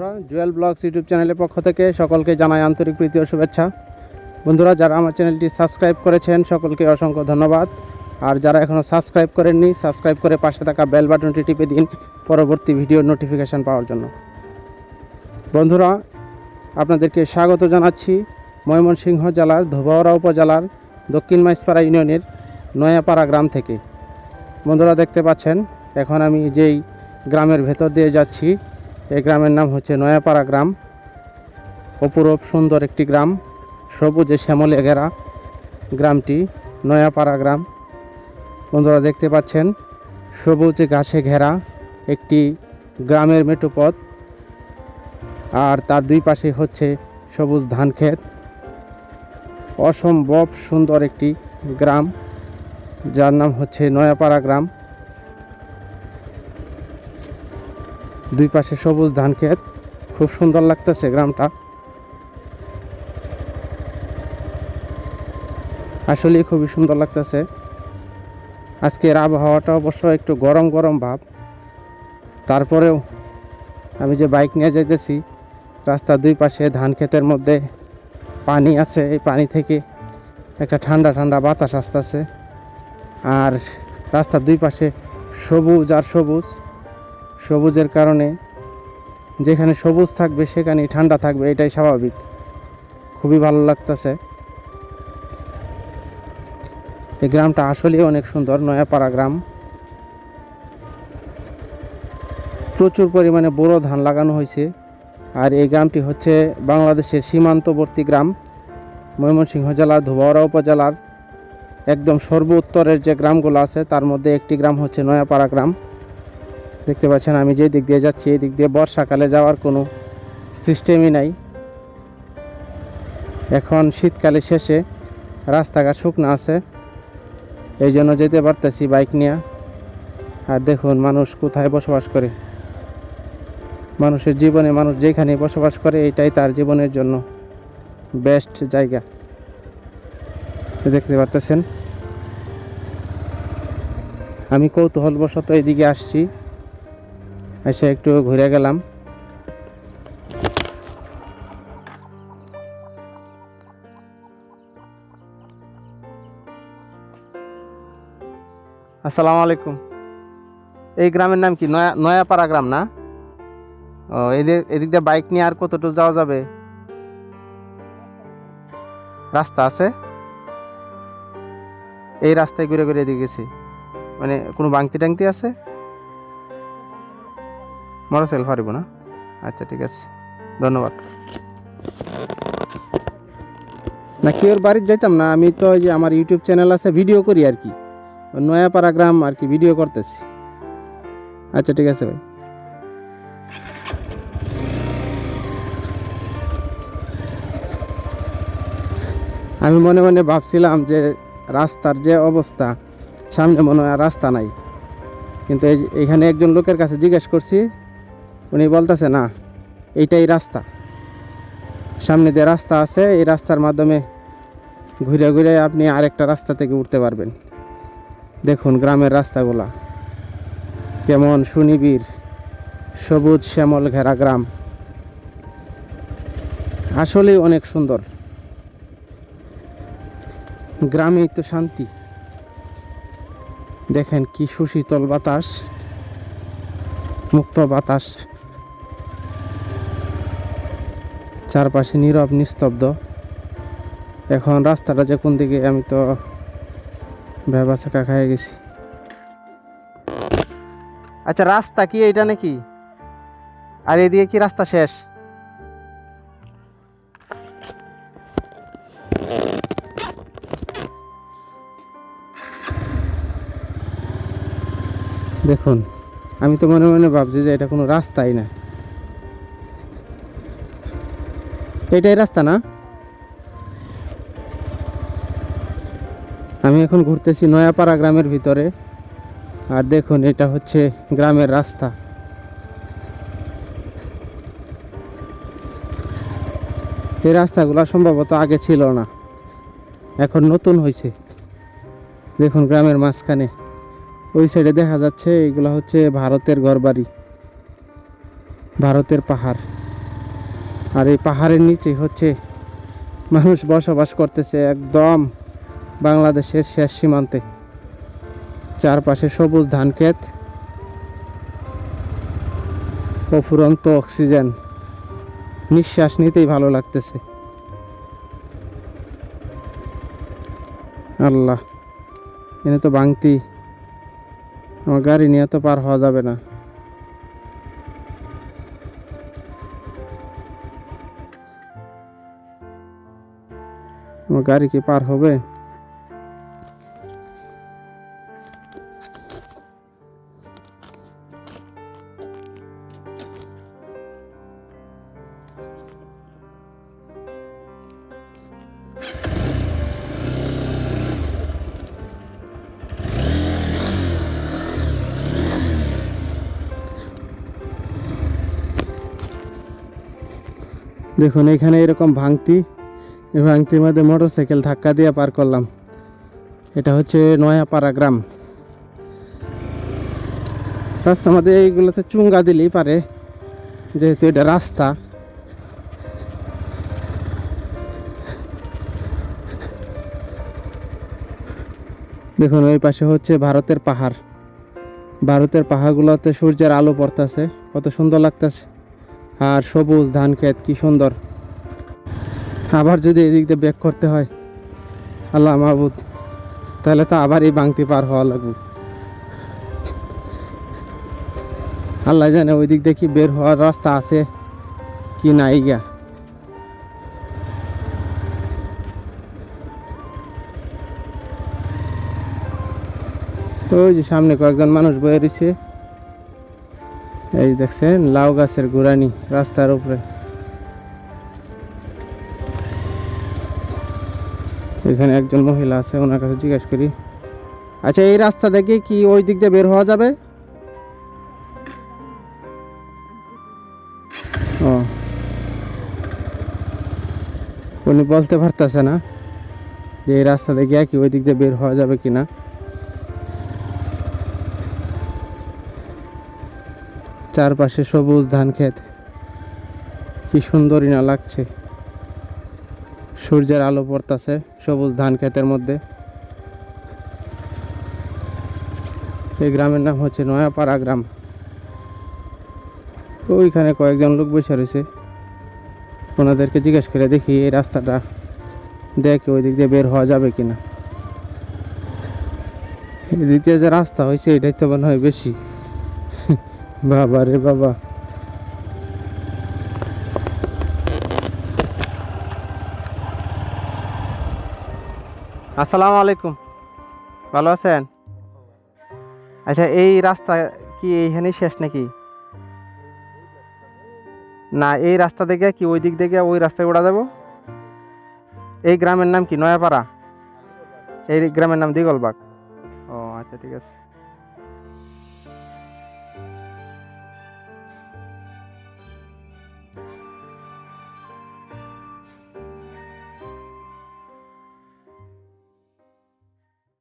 বন্ধুরা, Jewel blogs YouTube চ্যানেলের পক্ষ থেকে সকলকে জানাই আন্তরিক প্রীতি ও শুভেচ্ছা। বন্ধুরা, যারা আমার চ্যানেলটি সাবস্ক্রাইব করেছেন, সকলকে অসংখ্য ধন্যবাদ। আর যারা এখনও সাবস্ক্রাইব করেননি, সাবস্ক্রাইব করে পাশে থাকা বেল বাটনটি টিপে দিন পরবর্তী ভিডিও নোটিফিকেশান পাওয়ার জন্য। বন্ধুরা, আপনাদেরকে স্বাগত জানাচ্ছি ময়মনসিংহ জেলার ধোবাওড়া উপজেলার দক্ষিণ মাইসপাড়া ইউনিয়নের নয়াপাড়া গ্রাম থেকে। বন্ধুরা, দেখতে পাচ্ছেন, এখন আমি যেই গ্রামের ভেতর দিয়ে যাচ্ছি এই গ্রামের নাম হচ্ছে নয়াপাড়া গ্রাম। অপূরূপ সুন্দর একটি গ্রাম। সবুজে শ্যামলে ঘেরা গ্রামটি নয়াপাড়া গ্রাম। বন্ধুরা দেখতে পাচ্ছেন, সবুজ গাছে ঘেরা একটি গ্রামের মেঠোপথ আর তার দুই পাশে হচ্ছে সবুজ ধান ক্ষেত। অসম্ভব সুন্দর একটি গ্রাম, যার নাম হচ্ছে নয়াপাড়া গ্রাম। দুই পাশে সবুজ ধান ক্ষেত। খুব সুন্দর লাগতেছে গ্রামটা। আসলেই খুবই সুন্দর লাগতেছে। আজকের আবহাওয়াটা অবশ্য একটু গরম গরম ভাব। তারপরেও আমি যে বাইক নিয়ে যাইতেছি, রাস্তার দুই পাশে ধান ক্ষেতের মধ্যে পানি আছে, এই পানি থেকে একটা ঠান্ডা ঠান্ডা বাতাস আসতেছে। আর রাস্তার দুই পাশে সবুজ আর সবুজ। সবুজের কারণে যেখানে সবুজ থাকবে, সেখানেই ঠান্ডা থাকবে, এটাই স্বাভাবিক। খুবই ভালো লাগতেছে। এই গ্রামটা আসলেই অনেক সুন্দর, নয়াপাড়া গ্রাম। প্রচুর পরিমাণে বড় ধান লাগানো হয়েছে। আর এই গ্রামটি হচ্ছে বাংলাদেশের সীমান্তবর্তী গ্রাম, ময়মনসিংহ জেলার ধোবাওড়া উপজেলার একদম সর্ব উত্তরের যে গ্রামগুলো আছে, তার মধ্যে একটি গ্রাম হচ্ছে নয়াপাড়া গ্রাম। দেখতে পাচ্ছেন, আমি যে দিক দিয়ে যাচ্ছি, এই দিক দিয়ে বর্ষাকালে যাওয়ার কোনো সিস্টেমই নাই। এখন শীতকালে শেষে রাস্তাঘাট শুকনো আছে, এই জন্য যেতে পারতেছি বাইক নিয়ে। আর দেখুন, মানুষ কোথায় বসবাস করে। মানুষের জীবনে মানুষ যেখানে বসবাস করে এটাই তার জীবনের জন্য বেস্ট জায়গা। দেখতে পারতেছেন? আমি কৌতূহলবশত এদিকে আসছি। এসে একটু ঘুরে গেলাম। আসসালামু আলাইকুম। এই গ্রামের নাম কি? নয়া নয়াপাড়া গ্রাম না? ও এদিক এদিক দিয়ে বাইক নিয়ে আর কতটুকু যাওয়া যাবে? রাস্তা আছে? এই রাস্তায় ঘুরে ঘুরে এদিকে গেছি। মানে কোনো বাংতি টাংতি আছে? মোটরসাইকেল পারিব না। আচ্ছা ঠিক আছে। ধন্যবাদ। না, কি ওর বাড়ির যাইতাম না? আমি তো ওই যে আমার ইউটিউব চ্যানেল আছে, ভিডিও করি আর কি। নয়াপাড়া গ্রাম আর কি, ভিডিও করতেছি। আচ্ছা ঠিক আছে ভাই। আমি মনে মনে ভাবছিলাম যে রাস্তার যে অবস্থা, সামনে মনে হয় রাস্তা নাই। কিন্তু এখানে একজন লোকের কাছে জিজ্ঞেস করছি উনি বলতেছে, না, এইটাই রাস্তা। সামনে দিয়ে রাস্তা আছে, এই রাস্তার মাধ্যমে ঘুরে ঘুরে আপনি আরেকটা রাস্তা থেকে উঠতে পারবেন। দেখুন গ্রামের রাস্তাগুলা। কেমন সুনিবিড়, সবুজ শ্যামল ঘেরা গ্রাম। আসলেই অনেক সুন্দর। গ্রামেই তো শান্তি। দেখেন কি সুশীতল বাতাস, মুক্ত বাতাস। চারপাশে নীরব, নিস্তব্ধ। এখন রাস্তাটা যে কোন দিকে, আমি তো ভেবা চাকা খাই গেছি। আচ্ছা রাস্তা কি এইটা নাকি? আর এদিকে কি রাস্তা শেষ? দেখুন, আমি তো মনে মনে ভাবছি যে এটা কোনো রাস্তাই না। এটাই রাস্তা না? আমি এখন ঘুরতেছি নয়াপাড়া গ্রামের ভিতরে। আর দেখুন, এটা হচ্ছে গ্রামের রাস্তা। এই রাস্তাগুলো সম্ভবত আগে ছিল না, এখন নতুন হয়েছে দেখুন গ্রামের মাঝখানে, ওই সাইডে দেখা যাচ্ছে, এগুলো হচ্ছে ভারতের ঘরবাড়ি, ভারতের পাহাড়। আর এই পাহাড়ের নিচে হচ্ছে মানুষ বসবাস করতেছে একদম বাংলাদেশের শেষ সীমান্তে। চারপাশে সবুজ ধান ক্ষেত, অফুরন্ত অক্সিজেন। নিঃশ্বাস নিতেই ভালো লাগতেছে। আল্লাহ, এনে তো বাংতি, আমার গাড়ি নিয়ে তো পার হওয়া যাবে না। আমার গাড়ি কি পার হবে দেখুন এখানে এরকম ভাঙতি মধ্যে মোটর সাইকেল ধাক্কা দিয়ে পার করলাম। এটা হচ্ছে নয়াপাড়া গ্রাম। রাস্তা মধ্যে এইগুলোতে চুঙ্গা দিলেই পারে, যেহেতু এটা রাস্তা। দেখুন, ওই পাশে হচ্ছে ভারতের পাহাড়। ভারতের পাহাড়গুলোতে সূর্যের আলো পড়তেছে, কত সুন্দর লাগতেছে। আর সবুজ ধান ক্ষেত, কি সুন্দর। আবার যদি এদিক দিয়ে ব্যাক করতে হয়, আল্লাহ মাহবুদ, তাহলে তো আবার এই বাংতি পার হওয়া লাগবে। আল্লাহ জানে ওই দিক কি বের হওয়ার রাস্তা আছে কি নাই গা। তো ওই যে সামনে কয়েকজন মানুষ বয়ে রয়েছে এই দেখছেন, লাউ গাছের গুড়ানি রাস্তার উপরে। এখানে একজন মহিলা আছে, ওনার কাছে জিজ্ঞেস করি। আচ্ছা এই রাস্তা দেখে কি ওই দিক দিয়ে বের হওয়া যাবে? ও। উনি বলতে পারতেছে না যে এই রাস্তা দেখে কি ওই দিক দিয়ে বের হওয়া যাবে কি না চারপাশে সবুজ ধান ক্ষেত। কি সুন্দরই না লাগছে। সূর্যের আলো পড়তাছে সবুজ ধান ক্ষেতের মধ্যে। এই গ্রামের নাম হচ্ছে নয়াপাড়া গ্রাম। ওইখানে কয়েকজন লোক বসে রয়েছে। ওনাদেরকে জিজ্ঞেস করে দেখি এই রাস্তাটা দেখে ওই দিক দিয়ে বের হওয়া যাবে কিনা। এদিক দিয়ে যে রাস্তা হয়েছে, এটাই তো মনে হয় বেশি। বাবা রে বাবা। আসসালামু আলাইকুম। ভালো আছেন? আচ্ছা এই রাস্তা কি এইখানেই শেষ নাকি? না, এই রাস্তা দেখে কি ওই দিক দেখে ওই রাস্তায় উড়া যাব? এই গ্রামের নাম কি? নয়াপাড়া? এই গ্রামের নাম দিগলবাগ। ও আচ্ছা ঠিক আছে।